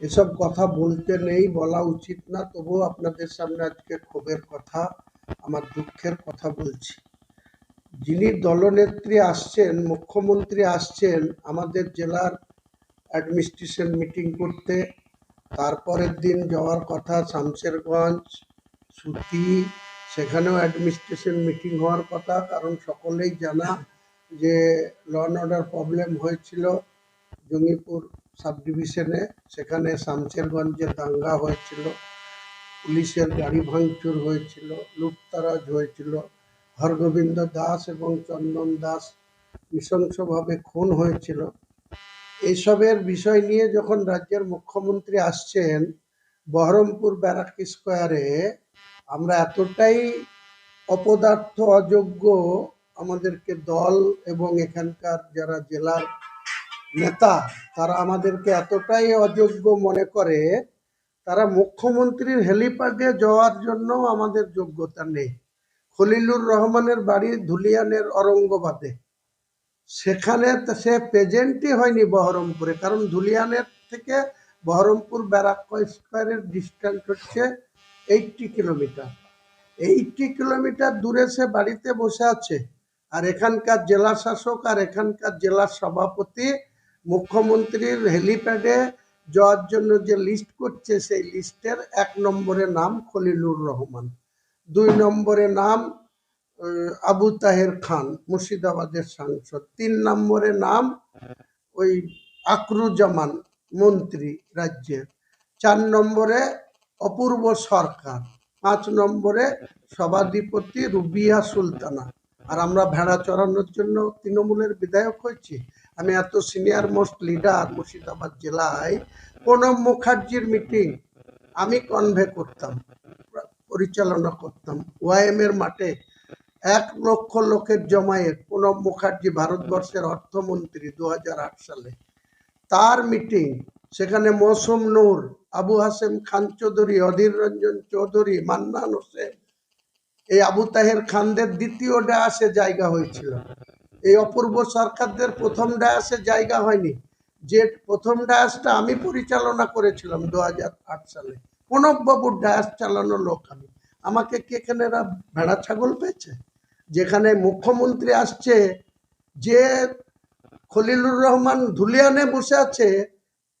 এসব কথা বলতে নেই, বলা উচিত না। তবুও আপনাদের সামনে আজকে ক্ষোভের কথা, আমার দুঃখের কথা বলছি। যিনি দলনেত্রী আসছেন, মুখ্যমন্ত্রী আসছেন, আমাদের জেলার অ্যাডমিনিস্ট্রেশন মিটিং করতে, তারপরের দিন যাওয়ার কথা, শামশেরগঞ্জ, সুতি, সেখানেও অ্যাডমিনিস্ট্রেশন মিটিং হওয়ার কথা, কারণ সকলেই জানা যে ল অ্যান্ড অর্ডার প্রবলেম হয়েছিল, জঙ্গিপুর সাব ডিভিশনে সেখানে শামশেরগঞ্জে দাঙ্গা হয়েছিল, পুলিশের গাড়ি ভাঙচুর হয়েছিল, লুটতারাজ হয়েছিল। হরগোবিন্দ দাস এবং চন্দন দাস নৃশংসভাবে খুন হয়েছিল। এইসবের বিষয় নিয়ে যখন রাজ্যের মুখ্যমন্ত্রী আসছেন, বহরমপুর ব্যারাক স্কোয়ারে, আমরা এতটাই অপদার্থ, অযোগ্য, আমাদেরকে দল এবং এখানকার যারা জেলার নেতা, তারা আমাদেরকে এতটাই অযোগ্য মনে করে, তারা মুখ্যমন্ত্রীর হেলিপ্যাডে যাওয়ার জন্য আমাদের যোগ্যতা নেই। খলিলুর রহমানের বাড়ি ধুলিয়ানের অরঙ্গবাদে সেখানে সে প্রেজেন্টই হয়নি বহরমপুরে, কারণ ধুলিয়ানের থেকে বহরমপুর ব্যারাক স্কোয়ারের ডিস্টেন্স হচ্ছে এইটটি কিলোমিটার এইটটি কিলোমিটার দূরে সে বাড়িতে বসে আছে। আর এখানকার জেলা শাসক আর এখানকার জেলার সভাপতি মুখ্যমন্ত্রীর হেলিপ্যাডে যাওয়ার জন্য যে লিস্ট করছে, সেই লিস্টের এক নম্বরে নাম খলিলুর রহমান, দুই নম্বরে নাম আবু তাহের খান, মুর্শিদাবাদের সাংসদ, তিন নম্বরে নাম ওই আকরুজ্জামান মন্ত্রী রাজ্যের, চার নম্বরে অপূর্ব সরকার, পাঁচ নম্বরে সভাধিপতি রুবিয়া সুলতানা। আর আমরা ভেড়া চড়ানোর জন্য তৃণমূলের বিধায়ক হয়েছি। আমি এত সিনিয়র মোস্ট লিডার মুর্শিদাবাদ জেলায় প্রণব মুখার্জির মিটিং আমি কনভে করতাম, পরিচালনা করতাম। ওয়াইএম এর মাঠে এক লক্ষ লোকের জমায়েত প্রণব মুখার্জি ভারতবর্ষের অর্থমন্ত্রী দু হাজার আট সালে। তার মিটিং সেখানে মৌসুম নূর, আবু হাসেম খান চৌধুরী, অধীর রঞ্জন চৌধুরী, মান্নান হোসেন, এই আবু তাহের খানদের দ্বিতীয় ডায়াসে জায়গা হয়েছিল। এই অপূর্ব সরকারদের প্রথম ডায়াসে জায়গা হয়নি। যে প্রথম ডায়াসটা আমি পরিচালনা করেছিলাম দু হাজার আট সালে প্রণববাবুর ডায়াস চালানো লোক আমি। আমাকে কি এখানে এরা ভেড়া ছাগল পেয়েছে? যেখানে মুখ্যমন্ত্রী আসছে, যে খলিলুর রহমান ধুলিয়ানে বসে আছে,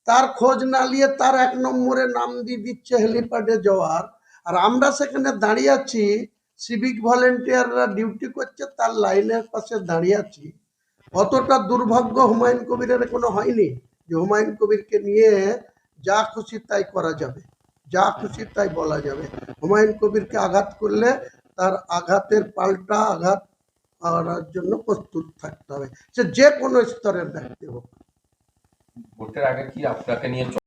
তার খোঁজ না নিয়ে তার এক নম্বরে নাম দিয়ে দিচ্ছে হেলিপ্যাডে যাওয়ার। আর আমরা সেখানে দাঁড়িয়ে আছি সিভিক ভলেন্টিয়াররা ডিউটি করছে, তার লাইনের পাশে দাঁড়িয়ে আছি। অতটা দুর্ভাগ্য হুমায়ুন কবিরের কোনো হয়নি যে হুমায়ুন কবিরকে নিয়ে যা খুশি তাই করা যাবে, যা খুশি তাই বলা যাবে। হুমায়ুন কবিরকে আঘাত করলে তার আঘাতের পাল্টা আঘাত করার জন্য প্রস্তুত থাকতে হবে। সে যে কোনো স্তরের ব্যক্তি হোক। ভোটের আগে কি আপনাকে নিয়ে